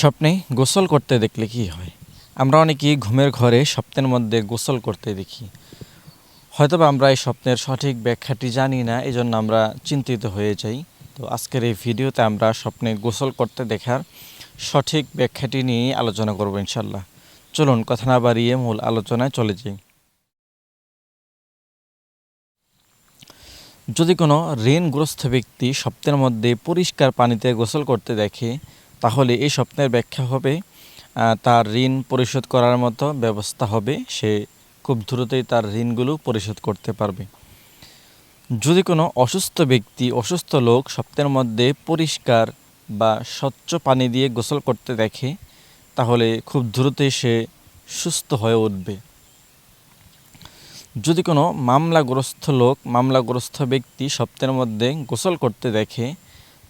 স্বপ্নে গোসল করতে দেখলে কি হয়? আমরা অনেকেই ঘুমের ঘরে স্বপ্নের মধ্যে গোসল করতে দেখি। হয়তোবা আমরা এই স্বপ্নের সঠিক ব্যাখ্যাটি জানি না এই জন্য আমরা চিন্তিত হয়ে যাই। তো আজকের এই ভিডিওতে আমরা স্বপ্নে গোসল করতে দেখার সঠিক ব্যাখ্যাটি নিয়ে আলোচনা করব ইনশাল্লাহ চলুন, কথা না বাড়িয়ে মূল আলোচনায় চলে যাই। যদি কোনো ঋণগ্রস্ত ব্যক্তি স্বপ্নের মধ্যে পরিষ্কার পানিতে গোসল করতে দেখে তাহলে এই স্বপ্নের ব্যাখ্যা হবে তার ঋণ পরিশোধ করার মতো ব্যবস্থা হবে। সে খুব দ্রুতই তার ঋণগুলো পরিশোধ করতে পারবে। যদি কোনো অসুস্থ ব্যক্তি, অসুস্থ লোক স্বপ্নের মধ্যে পরিষ্কার বা স্বচ্ছ পানি দিয়ে গোসল করতে দেখে, তাহলে খুব দ্রুতই সে সুস্থ হয়ে উঠবে। যদি কোনো মামলাগ্রস্ত লোক, মামলাগ্রস্ত ব্যক্তি স্বপ্নের মধ্যে গোসল করতে দেখে,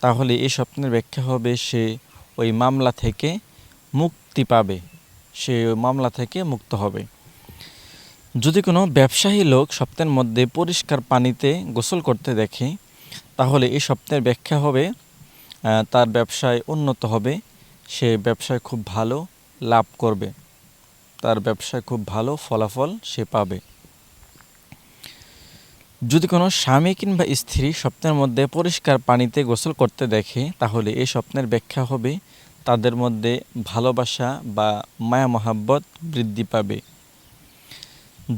তাহলে এই স্বপ্নের ব্যাখ্যা হবে সে ওই মামলা থেকে মুক্তি পাবে, সে মামলা থেকে মুক্ত হবে। যদি কোনো ব্যবসায়ী লোক স্বপ্নের মধ্যে পরিষ্কার পানিতে গোসল করতে দেখে, তাহলে এই স্বপ্নের ব্যাখ্যা হবে তার ব্যবসায় উন্নত হবে, সে ব্যবসায় খুব ভালো লাভ করবে, তার ব্যবসায় খুব ভালো ফলাফল সে পাবে। যদি কোনো স্বামী কিংবা স্ত্রী স্বপ্নের মধ্যে পরিষ্কার পানিতে গোসল করতে দেখে, তাহলে এই স্বপ্নের ব্যাখ্যা হবে, তাদের মধ্যে ভালোবাসা বা মায়া মহাব্বত বৃদ্ধি পাবে।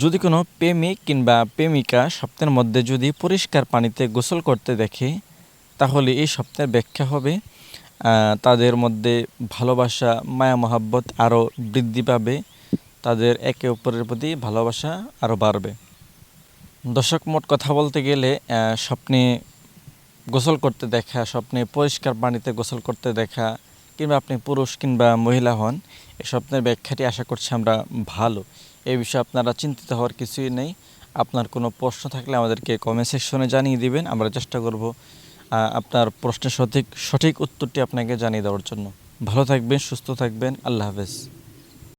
যদি কোনো প্রেমিক কিংবা প্রেমিকা স্বপ্নের মধ্যে যদি পরিষ্কার পানিতে গোসল করতে দেখে, তাহলে এই স্বপ্নের ব্যাখ্যা হবে তাদের মধ্যে ভালোবাসা, মায়া মহাব্বত আরও বৃদ্ধি পাবে, তাদের একে অপরের প্রতি ভালোবাসা আরও বাড়বে। দর্শক, মোট কথা বলতে গেলে স্বপ্নে গোসল করতে দেখা, স্বপ্নে পরিষ্কার পানিতে গোসল করতে দেখা, কিংবা আপনি পুরুষ কিংবা মহিলা হন এই স্বপ্নের ব্যাখ্যাটি আশা করছি আমরা ভালো। এই বিষয়ে আপনারা চিন্তিত হওয়ার কিছুই নেই। আপনার কোনো প্রশ্ন থাকলে আমাদেরকে কমেন্ট সেকশনে জানিয়ে দিবেন। আমরা চেষ্টা করব আপনার প্রশ্নের সঠিক সঠিক উত্তরটি আপনাকে জানিয়ে দেওয়ার জন্য। ভালো থাকবেন, সুস্থ থাকবেন। আল্লাহ হাফেজ।